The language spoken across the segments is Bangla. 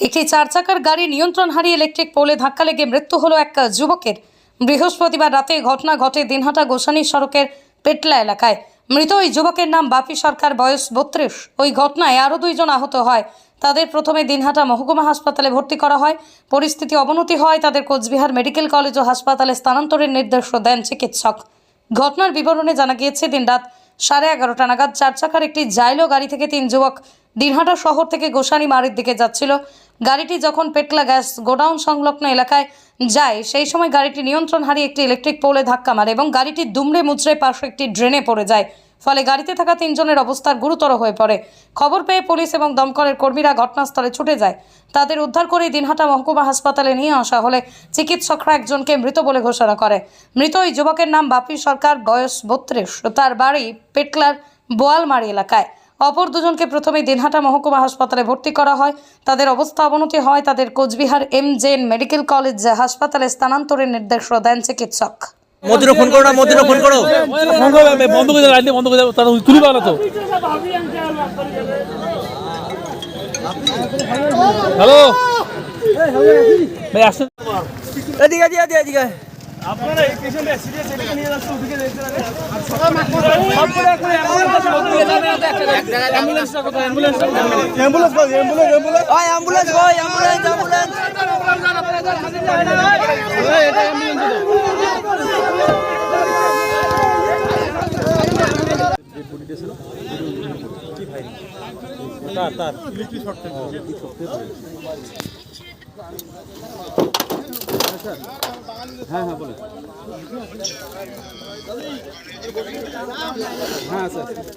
একটি চার চাকার গাড়ি নিয়ন্ত্রণ হারিয়ে ইলেকট্রিক পোলে ধাক্কা লেগে মৃত্যু হলো এক যুবকের। বৃহস্পতিবার রাতে ঘটনা ঘটে দিনহাটা গোসানি সড়কের পেটলা এলাকায়। মৃত ওই যুবকের নাম বাপি সরকার, বয়স বত্রিশ। ওই ঘটনায় আরও দুইজন আহত হয়। তাদের প্রথমে দিনহাটা মহকুমা হাসপাতালে ভর্তি করা হয়। পরিস্থিতি অবনতি হয় তাদের কোচবিহার মেডিকেল কলেজ ও হাসপাতালে স্থানান্তরের নির্দেশও দেন চিকিৎসক। ঘটনার বিবরণে জানা গিয়েছে, দিনরাত সাড়ে এগারোটা নাগাদ চার চাকার একটি জাইলো গাড়ি থেকে তিন যুবক দিনহাটা শহর থেকে গোসানি মারির দিকে যাচ্ছিল। গাড়িটি যখন পেটলা গ্যাস গোডাউন সংলগ্ন এলাকায় যায়, সেই সময় গাড়িটি নিয়ন্ত্রণ হারিয়ে একটি ইলেকট্রিক পোলে ধাক্কা মারে এবং গাড়িটি দুমড়ে মুচড়ে পাশে একটি ড্রেনে পড়ে যায়। ফলে গাড়িতে থাকা তিনজনের অবস্থা গুরুতর হয়ে পড়ে। খবর পেয়ে পুলিশ এবং দমকলের কর্মীরা ঘটনাস্থলে ছুটে যায়। তাদের উদ্ধার করে দিনহাটা মহকুমা হাসপাতালে নিয়ে আসা হলে চিকিৎসকরা একজনকে মৃত বলে ঘোষণা করে। মৃত ওই যুবকের নাম বাপি সরকার, বয়স বত্রিশ। তার বাড়ি পেটলার বোয়ালমারি এলাকায়। অপর দুজনকে প্রথমে দিনহাটা মহকুমা হাসপাতালে ভর্তি করা হয়। তাদের অবস্থা অবনতি হয় তাদের Coochbehar M JN medical college হাসপাতালে স্থানান্তরের নির্দেশ দেন চিকিৎসক। মদিনো ফোন করো না মদিনো ফোন করো। ফোন করে বন্ধ করে লাইন বন্ধ করে তারা তুলি পাবে তো। হ্যালো? ভাই এদিকে এদিকে এদিকে। আপনারা এই পেশেন্ট সিরিয়াস এটাকে নিয়ে যাচ্ছে ওদিকে দেখতে লাগে সব করে এখন অ্যাম্বুলেন্সটা কোথায় অ্যাম্বুলেন্সটা অ্যাম্বুলেন্স কই অ্যাম্বুলেন্স অ্যাম্বুলেন্স ওই অ্যাম্বুলেন্স কই অ্যাম্বুলেন্স অ্যাম্বুলেন্স এটা অ্যাম্বুলেন্স তার তার হ্যাঁ হ্যাঁ বলুন হ্যাঁ স্যার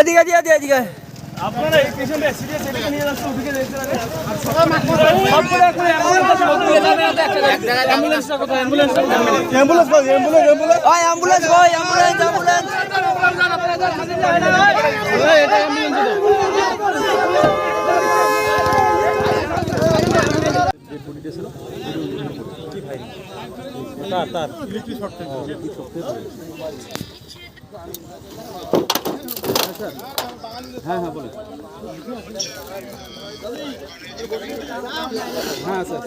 এদিকে এদিকে এদিকে এদিকে আপনারা এই পেশেন্ট সিরিয়াস এটাকে নিয়ে যাচ্ছে ওদিকে দেখতে লাগে সব করে এখন অ্যাম্বুলেন্সটা কোথায় অ্যাম্বুলেন্সটা অ্যাম্বুলেন্স কই অ্যাম্বুলেন্স অ্যাম্বুলেন্স ওই অ্যাম্বুলেন্স কই অ্যাম্বুলেন্স অ্যাম্বুলেন্স এটা অ্যাম্বুলেন্স তার তার। হ্যাঁ হ্যাঁ বলুন হ্যাঁ স্যার।